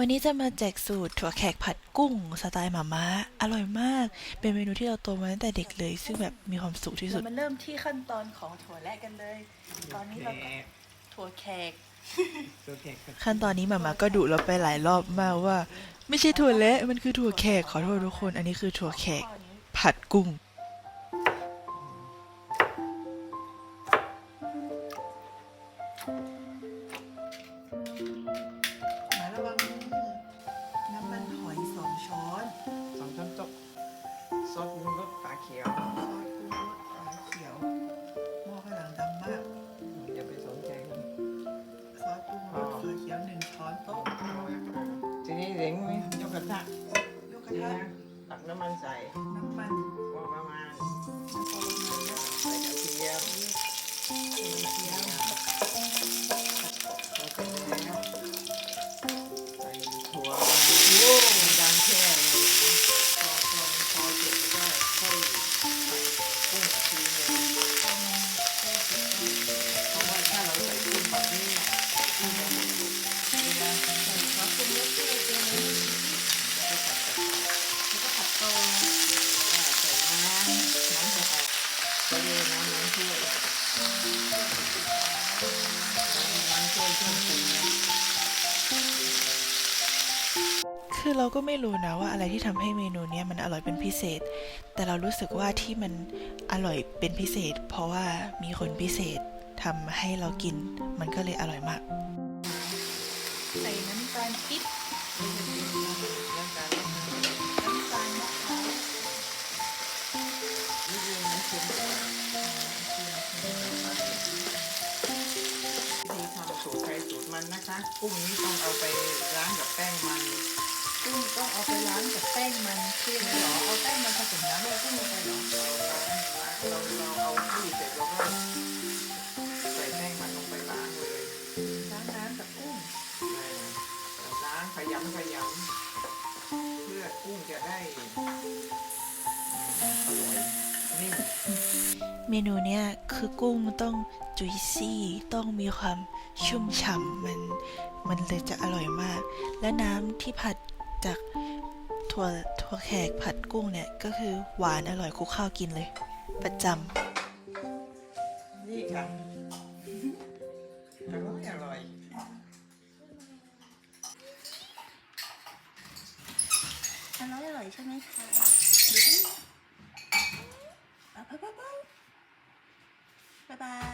วันนี้จะมาแจกสูตรถั่วแขกผัดกุ้งสไตล์หม่าม่าอร่อยมาก เป็นเมนูที่เราโตมาตั้งแต่เด็กเลย ซึ่งแบบมีความสุขที่สุด เรามาเริ่มที่ขั้นตอนของถั่วแรกกันเลย ตอนนี้เราก็ถั่วแขก ตัวแขกกับขั้นตอนนี้หม่าม่าก็ดุเราไปหลายรอบมากว่า ไม่ใช่ถั่วเละมันคือถั่วแขกขอโทษทุกคน อันนี้คือถั่วแขกข้อนี้ผัดกุ้ง กกระทะยกกระนี่ทะนะตักน้ำมันใส่น้ำ คือเราก็ไม่รู้นะว่าอะไรที่ทำให้เมนูเนี้ยมันอร่อยเป็นพิเศษ แต่เรารู้สึกว่าที่มันอร่อยเป็นพิเศษ เพราะว่ามีคนพิเศษทำให้เรากิน มันก็เลยอร่อยมากใส่น้ำตาลปิ๊บน้ำตาลมะพร้าวน้ำตาลมะพร้าวนี่คือน้ำเค็มกว่าวิธีทำสูตรใครสูตรมันนะคะกุ้งนี้ต้องเอาไปล้างกับแป้งมัน กุ้งต้องเอาไปล้างกับแป้งมันคือยังไงเหรอ เอาแป้งมันผสมน้ำแล้วกุ้งลงไปหรอเราเราเอาที่เสร็จเราก็ใส่แป้งมันลงไปล้างเลยล้างน้ำกับกุ้งล้างขยำขยำเพื่อกุ้งจะได้อร่อยนิ่มเมนูเนี้ยคือกุ้งต้องจุยซี่ต้องมีความชุ่มฉ่ำมันมันเลยจะอร่อยมาก และน้ำที่ผัด จากถั่วถั่วแขกผัดกุ้งเนี่ย ก็คือหวานอร่อยคลุกข้าวกินเลย ประจนี่ค่ะอร่อยอร่อยอร่อยอร่อยใช่ไหมคะดูดิเอาไปไปไปบ๊ายบาย